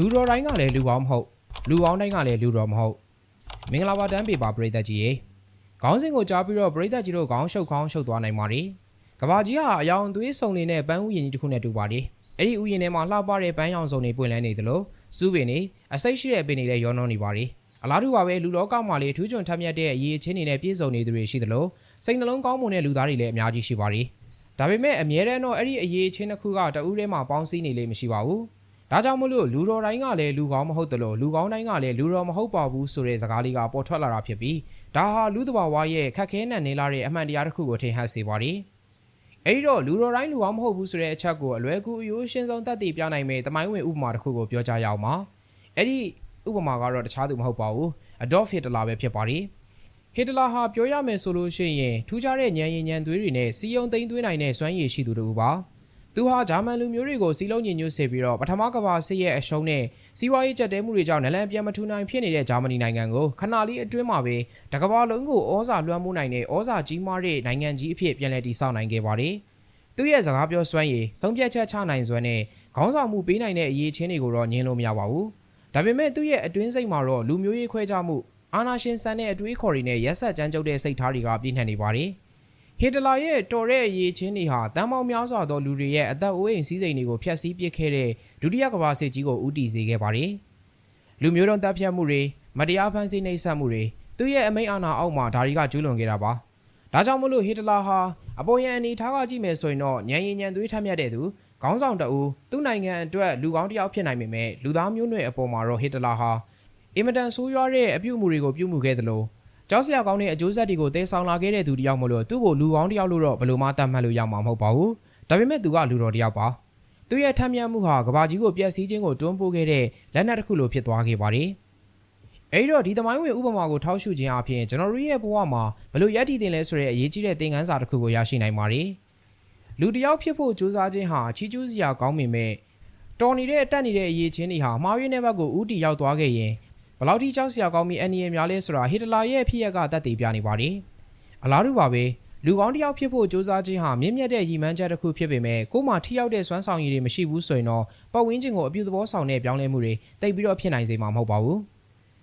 လူတော်တိုင်းကလည်းလူကောင်းမဟုတ်လူကောင်းတိုင်းကလည်းလူတော်မဟုတ်မင်္ဂလာပါတန်းပေပါပရိသတ်ကြီးရေခေါင်းစဉ်ကိုကြားပြီးတော့ပရိသတ်ကြီးတို့ခေါင်းရှုပ်ခေါင်းရှုပ်သွားနိုင်ပါတယ်ကဘာကြီးဟာအယောင်သွေးစုံနေတဲ့ပန်းဥယျာဉ်ကြီးတစ်ခုနဲ့တူပါတယ်အဲ့ဒီဥယျာဉ်ထဲမှာလှပတဲ့ပန်းရောင်စုံတွေပွင့်လန်းနေသလိုစူးပင်တွေအစိတ်ရှိတဲ့ပင်တွေလည်းရောနှောနေပါတယ်အလားတူပါပဲလူလောကမှာလေထူးချွန်ထက်မြက်တဲ့အရေးချင်းတွေနဲ့ပြည့်စုံနေသူတွေရှိသလိုစိတ်နှလုံးကောင်းမွန်တဲ့လူသားတွေလည်းအများကြီးရှိပါတယ်ဒါပေမဲ့အမြဲတမ်းတော့အဲ့ဒီအရေးချင်းတစ်ခုကတဦးတည်းမှာပေါင်းစည်းနေလေမရှိပါဘူး ဒါကြောင့်မလို့လူတော်တိုင်းကလည်းလူကောင်းမဟုတ်တယ်လို့လူကောင်းတိုင်းကလည်းလူတော်မဟုတ်ပါဘူးဆိုတဲ့စကားလေးကပေါ်ထွက်လာတာဖြစ်ပြီးဒါဟာလူသဘာဝရဲ့ခက်ခဲနက်နေလာတဲ့အမှန်တရားတစ်ခုကိုထင်ဟပ်စေပါတယ်။အဲဒီတော့လူတော်တိုင်းလူကောင်းမဟုတ်ဘူးဆိုတဲ့အချက်ကိုအလွယ်ကူအယိုးရှင်းဆုံးသတ်သိပြနိုင်မယ့်တမိုင်းဝင်ဥပမာတစ်ခုကိုပြောကြရအောင်ပါ။အဲ့ဒီဥပမာကတော့တခြားသူမဟုတ်ပါဘူး။ Adolf Hitler ပဲဖြစ်ပါတယ်။ Hitler ဟာပြောရမယ်ဆိုလို့ရှိရင်ထူးခြားတဲ့ဉာဏ်ရည်ဉာဏ်သွေးတွေနဲ့စီယုံသိမ်းသွင်းနိုင်တဲ့စွမ်းရည်ရှိသူတူပါ။ သူဟာဂျာမန်လူမျိုးတွေကိုစီလုံးညင်ညွတ်စေပြီးတော့ပထမကမ္ဘာစစ်ရဲ့အရှုံးနဲ့စီးပွားရေးကြက်တဲမှုတွေကြောင့်နလန်ပြန်မထူနိုင်ဖြစ်နေတဲ့ဂျာမနီနိုင်ငံကိုခဏလေးအတွင်းမှာပဲတကမ္ဘာလုံးကိုဩဇာလွှမ်းမိုးနိုင်တဲ့ဩဇာကြီးမားတဲ့နိုင်ငံကြီးအဖြစ်ပြန်လည်တည်ဆောက်နိုင်ခဲ့ပါတယ်။သူရဲ့စကားပြောစွမ်းရည်ဆုံးဖြတ်ချက်ချနိုင်စွမ်းနဲ့ခေါင်းဆောင်မှုပေးနိုင်တဲ့အရေးချင်းတွေကိုတော့ညှင်းလို့မရပါဘူး။ဒါပေမဲ့သူရဲ့အတွင်းစိတ်မှာတော့လူမျိုးရေးခွဲခြားမှုအာနာရှင်ဆန်တဲ့အတွေးခေါ်တွေနဲ့ရက်ဆက်ကြမ်းကြုတ်တဲ့စိတ်ထားတွေကပြည့်နှက်နေပါတယ်။ ဟစ်တလာရဲ့တော်တဲ့အရေးချင်းတွေဟာတန်ပေါင်းများစွာသောလူတွေရဲ့အသက်အိုးအိမ်စည်းစိမ်တွေကိုဖျက်ဆီးပစ်ခဲ့တဲ့ဒုတိယကမ္ဘာစစ်ကြီးကိုဦးတည်စေခဲ့ပါတယ်။လူမျိုးတုံးတပ်ဖြတ်မှုတွေမတရားဖန်ဆီးနှိပ်စက်မှုတွေသူ့ရဲ့အမိန့်အာဏာအောက်မှာဒါတွေကကျူးလွန်ခဲ့တာပါ။ဒါကြောင့်မလို့ဟစ်တလာဟာအပေါ်ယံအနေထားကကြည့်မယ်ဆိုရင်တော့ညံရင်ညံသွေးထက်မြက်တဲ့သူခေါင်းဆောင်တအူသူ့နိုင်ငံအတွက်လူကောင်းတစ်ယောက်ဖြစ်နိုင်ပေမဲ့လူသားမျိုးနွယ်အပေါ်မှာတော့ဟစ်တလာဟာအင်မတန်ဆိုးရွားတဲ့အပြုအမူတွေကိုပြုမှုခဲ့သလို ကျောင်းဆရာကောင်းတဲ့အကျိုးဆက်တွေကိုတဲဆောင်လာခဲ့တဲ့သူတယောက်မလို့သူ့ကိုလူကောင်းတယောက်လို့တော့ဘယ်လိုမှတတ်မှတ်လို့ရမှာမဟုတ်ပါဘူး။ဒါပေမဲ့သူကလူတော်တယောက်ပါ။သူ့ရဲ့ထမ်းမြတ်မှုဟာကဘာကြီးကိုပြက်စီးခြင်းကိုတွန်းပို့ခဲ့တဲ့လက်နက်တစ်ခုလိုဖြစ်သွားခဲ့ပါတယ်။အဲဒီတော့ဒီသမိုင်းဝင်ဥပမာကိုထောက်ရှုခြင်းအပြင်ကျွန်တော်တို့ရဲ့ဘဝမှာဘယ်လိုရည်တည်တင်လဲဆိုတဲ့အရေးကြီးတဲ့သင်ခန်းစာတစ်ခုကိုရရှိနိုင်ပါတယ်။လူတယောက်ဖြစ်ဖို့ကြိုးစားခြင်းဟာချီးကျူးစရာကောင်းပေမဲ့တော်နေတဲ့အတက်နေတဲ့အရေးချင်းတွေဟာမှားယွင်းတဲ့ဘက်ကိုဥတီရောက်သွားခဲ့ရင် ဘလောက်ထိကြောက်စရာကောင်းပြီးအန်နီရဲ့များလဲဆိုတာဟစ်တလာရဲ့ဖြစ်ရက်ကတတ်သိပြနေပါတယ်။အလားတူပါပဲလူကောင်းတစ်ယောက်ဖြစ်ဖို့စ조사ခြင်းဟာမြင့်မြတ်တဲ့ရည်မှန်းချက်တစ်ခုဖြစ်ပေမဲ့ကိုယ်မှထိရောက်တဲ့စွမ်းဆောင်ရည်တွေမရှိဘူးဆိုရင်တော့ပတ်ဝန်းကျင်ကိုအပြုသဘောဆောင်တဲ့ပြောင်းလဲမှုတွေတိတ်ပြီးတော့ဖြစ်နိုင်စေမှာမဟုတ်ပါဘူး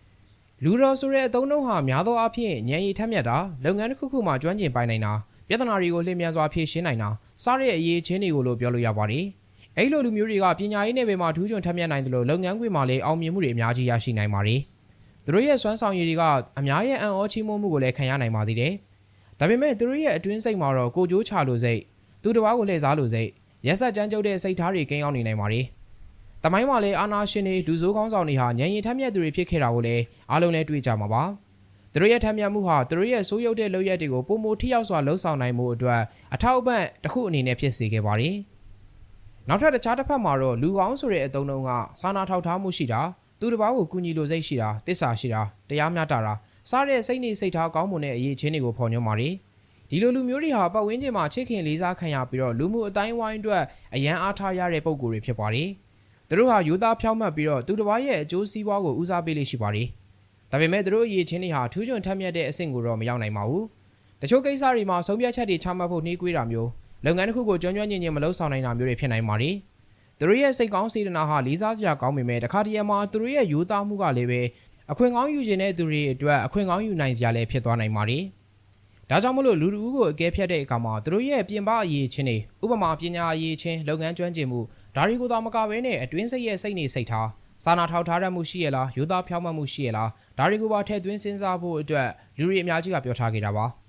။လူတော်ဆိုတဲ့အသုံးအနှုန်းဟာများသောအားဖြင့်ဉာဏ်ရည်ထက်မြက်တာလုပ်ငန်းတစ်ခုခုမှာကျွမ်းကျင်ပိုင်နိုင်တာပြဿနာတွေကိုလျင်မြန်စွာဖြေရှင်းနိုင်တာစတဲ့အရေးချင်းတွေကိုလို့ပြောလို့ရပါတယ်။ အဲ့လိုလူမျိုးတွေကပညာရေးနယ်ပယ်မှာထူးချွန်ထက်မြက်နိုင်တယ်လို့လုပ်ငန်းခွင်မှာလည်းအောင်မြင်မှုတွေအများကြီးရရှိနိုင်ပါတယ်။သူတို့ရဲ့စွမ်းဆောင်ရည်တွေကအများရဲ့အံ့ဩချီးမွမ်းမှုကိုလည်းခံရနိုင်ပါသေးတယ်။ဒါပေမဲ့သူတို့ရဲ့အတွင်းစိတ်မှာတော့ကိုကြိုးချလို့စိတ်သူတစ်ပါးကိုလှည့်စားလို့စိတ်ရက်ဆက်ကြမ်းကြုတ်တဲ့စိတ်ထားတွေကင်းအောင်နေနိုင်ပါတယ်။တမိုင်းမှာလည်းအာနာရှင်တွေလူဆိုးကောင်းဆောင်တွေဟာညံရင်ထက်မြက်သူတွေဖြစ်ခဲ့တာကိုလည်းအားလုံးလည်းတွေ့ကြမှာပါ။သူတို့ရဲ့ထက်မြက်မှုဟာသူတို့ရဲ့ဆိုးရုပ်တဲ့လုပ်ရက်တွေကိုပုံမထိရောက်စွာလှုပ်ဆောင်နိုင်မှုအတွက်အထောက်အပံ့တစ်ခုအနေနဲ့ဖြစ်စေခဲ့ပါတယ်။ နောက်ထပ်တခြားတစ်ဖက်မှာတော့လူကောင်းဆိုတဲ့အသုံးအနှုန်းကစာနာထောက်ထားမှုရှိတာသူတစ်ပါးကိုကူညီလိုစိတ်ရှိတာတစ္ဆာရှိတာတရားမျှတာတာစားတဲ့စိတ်နေစိတ်ထားကောင်းမွန်တဲ့အရေးချင်းတွေကိုဖော်ညွှန်းပါတယ်ဒီလိုလူမျိုးတွေဟာပတ်ဝန်းကျင်မှာချစ်ခင်လေးစားခံရပြီးတော့လူမှုအတိုင်းဝိုင်းအတွက်အရန်အားထားရတဲ့ပုံကိုယ်တွေဖြစ်ပါတယ်သူတို့ဟာယူသားဖြောင်းမှတ်ပြီးတော့သူတစ်ပါးရဲ့အကျိုးစီးပွားကိုဦးစားပေးလေးရှိပါတယ်ဒါပေမဲ့သူတို့အရေးချင်းတွေဟာထူးချွန်ထက်မြက်တဲ့အဆင့်ကိုတော့မရောက်နိုင်ပါဘူးတချို့ကိစ္စတွေမှာဆုံးဖြတ်ချက်တွေချမှတ်ဖို့နှီးကွေးတာမျိုး လုပ်ငန်းတစ်ခုကိုကျွမ်းကျွမ်းကျင်ကျင်မလုပ်ဆောင်နိုင်တာမျိုးတွေဖြစ်နိုင်ပါတယ်သူတို့ရဲ့စိတ်ကောင်းစေတနာဟာလေးစားစရာကောင်းပေမဲ့တခါတရံမှာသူတို့ရဲ့ယူသားမှုကလည်းပဲအခွင့်ကောင်းယူခြင်းတဲ့သူတွေအတွက်အခွင့်ကောင်းယူနိုင်စရာလည်းဖြစ်သွားနိုင်ပါတယ်။ဒါကြောင့်မလို့လူလူကိုအကဲဖြတ်တဲ့အခါမှာသူတို့ရဲ့ပြင်ပအရေးချင်းတွေဥပမာပညာအရေးချင်းလုပ်ငန်းကျွမ်းကျင်မှုဒါတွေကိုသာမကဘဲနဲ့အတွင်းစိတ်ရဲ့စိတ်နေစိတ်ထားစာနာထောက်ထားတတ်မှုရှိရလားယူသားဖြောင်းမှတ်မှုရှိရလားဒါတွေကိုပါထည့်သွင်းစဉ်းစားဖို့အတွက်လူတွေအများကြီးကပြောထားခဲ့တာပါ။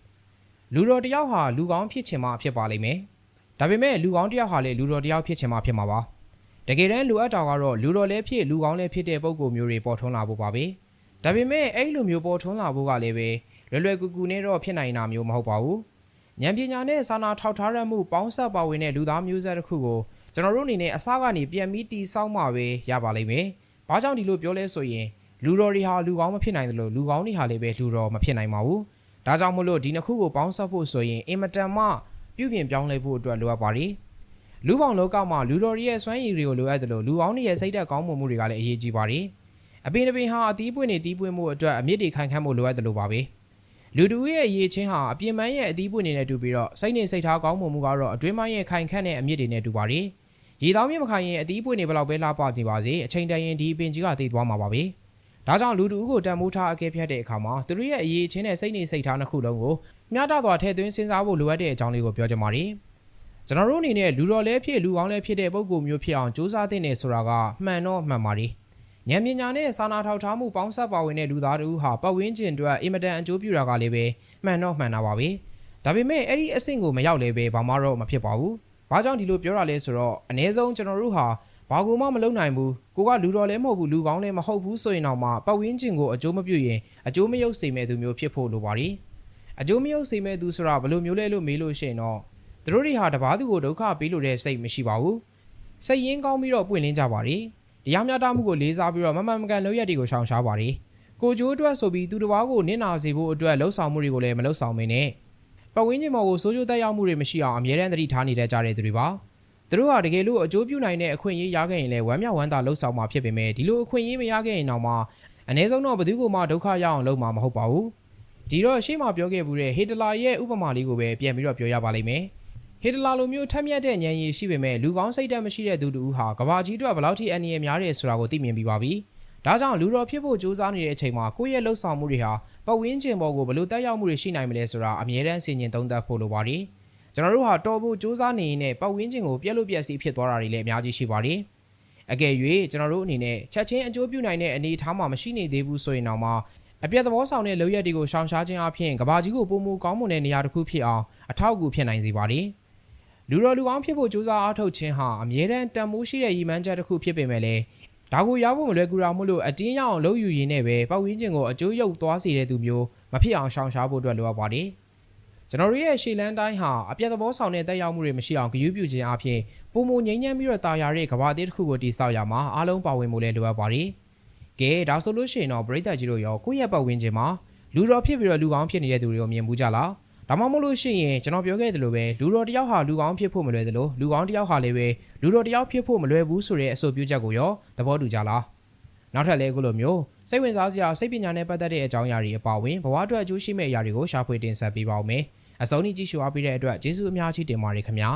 လူတော်တယောက်ဟာလူကောင်းဖြစ်ချင်မှဖြစ်ပါလိမ့်မယ်။ဒါပေမဲ့လူကောင်းတယောက်ဟာလည်းလူတော်တယောက်ဖြစ်ချင်မှဖြစ်မှာပါ။တကယ်တမ်းလိုအပ်တာကတော့လူတော်လည်းဖြစ်လူကောင်းလည်းဖြစ်တဲ့ပုံကိုမျိုးတွေပေါ်ထွန်းလာဖို့ပါပဲ။ဒါပေမဲ့အဲ့လိုမျိုးပေါ်ထွန်းလာဖို့ကလည်းပဲလွယ်လွယ်ကူကူနဲ့တော့ဖြစ်နိုင်တာမျိုးမဟုတ်ပါဘူး။ဉာဏ်ပညာနဲ့စာနာထောက်ထားရမှုပေါင်းစပ်ပါဝင်တဲ့လူသားမျိုးဆက်တစ်ခုကိုကျွန်တော်တို့အနေနဲ့အစကနေပြန်ပြီးတီးဆောက်မှပဲရပါလိမ့်မယ်။ဘာကြောင့်ဒီလိုပြောလဲဆိုရင်လူတော်တွေဟာလူကောင်းမဖြစ်နိုင်တယ်လို့လူကောင်းတွေဟာလည်းပဲလူတော်မဖြစ်နိုင်ပါဘူး။ ဒါကြောင့်မလို့ဒီနှစ်ခုကိုပေါင်းစပ်ဖို့ဆိုရင်အင်မတန်မှပြုပြင်ပြောင်းလဲဖို့အတွက်လိုအပ်ပါတယ်။လူပေါင်းလောကမှာလူတော်ရဲ့စွမ်းရည်တွေကိုလိုအပ်တယ်လို့လူကောင်းတွေရဲ့စိတ်ဓာတ်ကောင်းမွန်မှုတွေကလည်းအရေးကြီးပါတယ်။အပင်တပင်ဟာအသီးပွင့်နေသီးပွင့်မှုအတွက်အမြင့်တွေခိုင်ခန့်မှုလိုအပ်တယ်လို့ပါပဲ။လူတူရဲ့အရေးချင်းဟာအပြင်ပန်းရဲ့အသီးပွင့်နေနဲ့တူပြီးတော့စိတ်နေစိတ်ထားကောင်းမွန်မှုကတော့အတွင်းပိုင်းရဲ့ခိုင်ခန့်တဲ့အမြင့်တွေနဲ့တူပါတယ်။ရေတောင်းမြင့်မခိုင်ရင်အသီးပွင့်နေဘလောက်ပဲလှပနေပါစေအချိန်တန်ရင်ဒီအပင်ကြီးကတည်သွားမှာပါပဲ ဒါကြောင့်လူတူကိုတန်မိုးထားအကဲဖြတ်တဲ့အခါမှာသူတို့ရဲ့အရေးချင်းနဲ့စိတ်နေစိတ်ထားနှစ်ခုလုံးကိုမျှတစွာထည့်သွင်းစဉ်းစားဖို့လိုအပ်တဲ့အကြောင်းလေးကိုပြောချင်ပါတယ်ကျွန်တော်တို့အနေနဲ့လူတော်လဲဖြစ်လူကောင်းလဲဖြစ်တဲ့ပုံကိုမျိုးဖြစ်အောင်စူးစမ်းသင့်တယ်ဆိုတာကမှန်တော့မှန်ပါတယ်ဉာဏ်ပညာနဲ့စာနာထောက်ထားမှုပေါင်းစပ်ပါဝင်တဲ့လူသားတို့ဟာပတ်ဝန်းကျင်အတွက်အင်မတန်အကျိုးပြုတာကလည်းပဲမှန်တော့မှန်တာပါပဲဒါပေမဲ့အဲ့ဒီအဆင့်ကိုမရောက်လည်းပဲဘာမှတော့မဖြစ်ပါဘူး။ဘာကြောင့်ဒီလိုပြောတာလဲဆိုတော့အ ਨੇ ဆုံးကျွန်တော်တို့ဟာ ဘာကူမှမလုပ်နိုင်ဘူး။ကိုကလူတော်လည်းမဟုတ်ဘူးလူကောင်းလည်းမဟုတ်ဘူးဆိုရင်တော့မှပတ်ဝန်းကျင်ကိုအကျိုးမပြုရင်အကျိုးမရုပ်စေမဲ့သူမျိုးဖြစ်ဖို့လိုပါတယ်။အကျိုးမရုပ်စေမဲ့သူဆိုတာဘယ်လိုမျိုးလဲလို့မေးလို့ရှိရင်တော့သူတို့တွေဟာတပားသူကိုဒုက္ခပေးလို့တဲ့စိတ်မရှိပါဘူး။စိတ်ရင်းကောင်းပြီးတော့ပွင့်လင်းကြပါတယ်။တရားမျှတမှုကိုလေးစားပြီးတော့မမှန်မကန်လုပ်ရက်တွေကိုရှောင်ရှားပါတယ်။ကိုကျိုးအတွက်ဆိုပြီးသူတစ်ပါးကိုနင့်နာစေဖို့အတွက်လှုပ်ဆောင်မှုတွေကိုလည်းမလှုပ်ဆောင်မင်းနဲ့ပတ်ဝန်းကျင်ပေါ်ကိုစိုးကျိုးတက်ရောက်မှုတွေမရှိအောင်အမြဲတမ်းသတိထားနေတဲ့ကြတဲ့သူတွေပါ သူတို့ဟာတကယ်လို့အကျိုးပြုနိုင်တဲ့အခွင့်အရေးရခဲ့ရင်လည်းဝမ်းမြောက်ဝမ်းသာလှုပ်ဆောင်မှာဖြစ်ပေမဲ့ဒီလိုအခွင့်အရေးမရခဲ့ရင်တော့မှအ ਨੇ ဆုံးတော့ဘယ်သူကမှဒုက္ခရအောင်လုပ်မှာမဟုတ်ပါဘူးဒီတော့ရှေ့မှာပြောခဲ့မှုတဲ့ဟေတလာရဲ့ဥပမာလေးကိုပဲပြန်ပြီးတော့ပြောရပါလိမ့်မယ်ဟေတလာလိုမျိုးထက်မြက်တဲ့ဉာဏ်ရည်ရှိပေမဲ့လူကောင်းစိတ်ဓာတ်မရှိတဲ့သူတူဟာကဘာကြီးအတွက်ဘယ်လောက်ထိအန္တရာယ်များတယ်ဆိုတာကိုသိမြင်ပြီးပါပြီ။ဒါကြောင့်လူတော်ဖြစ်ဖို့ကြိုးစားနေတဲ့အချိန်မှာကိုယ့်ရဲ့လှုပ်ဆောင်မှုတွေဟာပတ်ဝန်းကျင်ပေါ်ကိုဘယ်လိုတက်ရောက်မှုတွေရှိနိုင်မလဲဆိုတာအမြဲတမ်းဆင်ခြင်သုံးသပ်ဖို့လိုပါတယ်။ ကျွန်တော်တို့ဟာတော်ဖို့ကြိုးစားနေရင်နဲ့ပတ်ဝန်းကျင်ကိုပြက်လို့ပြက်စီးဖြစ်သွားတာတွေလည်းအများကြီးရှိပါတယ်။အကယ်၍ကျွန်တော်တို့အနေနဲ့ချက်ချင်းအကျိုးပြုနိုင်တဲ့အနေအထားမှာမရှိနေသေးဘူးဆိုရင်တော့မှအပြတ်သဘောဆောင်တဲ့လုပ်ရက်တွေကိုရှောင်ရှားခြင်းအပြင်ကဘာကြီးကိုပုံမူကောင်းမွန်တဲ့နေရာတစ်ခုဖြစ်အောင်အထောက်အကူဖြစ်နိုင်စေပါတယ်။လူတော်လူကောင်းဖြစ်ဖို့ကြိုးစားအားထုတ်ခြင်းဟာအမြဲတမ်းတန်မိုးရှိတဲ့ရည်မှန်းချက်တစ်ခုဖြစ်ပေမဲ့လည်းဒါကိုရဖို့မလွယ်ကူတာမို့လို့အတင်းရအောင်လုပ်ယူရင်းနဲ့ပဲပတ်ဝန်းကျင်ကိုအကျိုးရုပ်သွားစေတဲ့သူမျိုးမဖြစ်အောင်ရှောင်ရှားဖို့အတွက်လိုအပ်ပါတယ်။ ကျွန်တော်တို့ရဲ့ရှေ့လန်းတိုင်းဟာအပြတ်သဘောဆောင်တဲ့တက်ရောက်မှုတွေမရှိအောင်ဂရုပြုခြင်းအပြင်ပုံမငိမ့်ညမ်းပြီးတော့တာယာတဲ့ကဘာသေးတစ်ခုကိုတိစောက်ရမှာအားလုံးပါဝင်မှုလည်းလိုအပ်ပါတယ်။ကဲဒါဆိုလို့ရှိရင်တော့ပရိသတ်ကြီးတို့ရောကိုယ့်ရဲ့ပတ်ဝန်းကျင်မှာလူတော်ဖြစ်ပြီးတော့လူကောင်းဖြစ်နေတဲ့သူတွေကိုမြင်မှုကြလား။ဒါမှမဟုတ်လို့ရှိရင်ကျွန်တော်ပြောခဲ့သလိုပဲလူတော်တယောက်ဟာလူကောင်းဖြစ်ဖို့မလွယ်သလိုလူကောင်းတယောက်ဟာလည်းပဲလူတော်တယောက်ဖြစ်ဖို့မလွယ်ဘူးဆိုတဲ့အဆိုပြုချက်ကိုရောသဘောတူကြလားနောက်ထပ်လည်းအခုလိုမျိုးစိတ်ဝင်စားစရာစိတ်ပညာနဲ့ပတ်သက်တဲ့အကြောင်းအရာတွေအပါအဝင်ဘဝအတွက်အကျိုးရှိမဲ့အရာတွေကိုရှာဖွေတင်ဆက်ပေးပါဦးမယ် အစုံဤကြည့်ရှုအားပေးတဲ့အတွက်ကျေးဇူးအများကြီးတင်ပါတယ်ခင်ဗျာ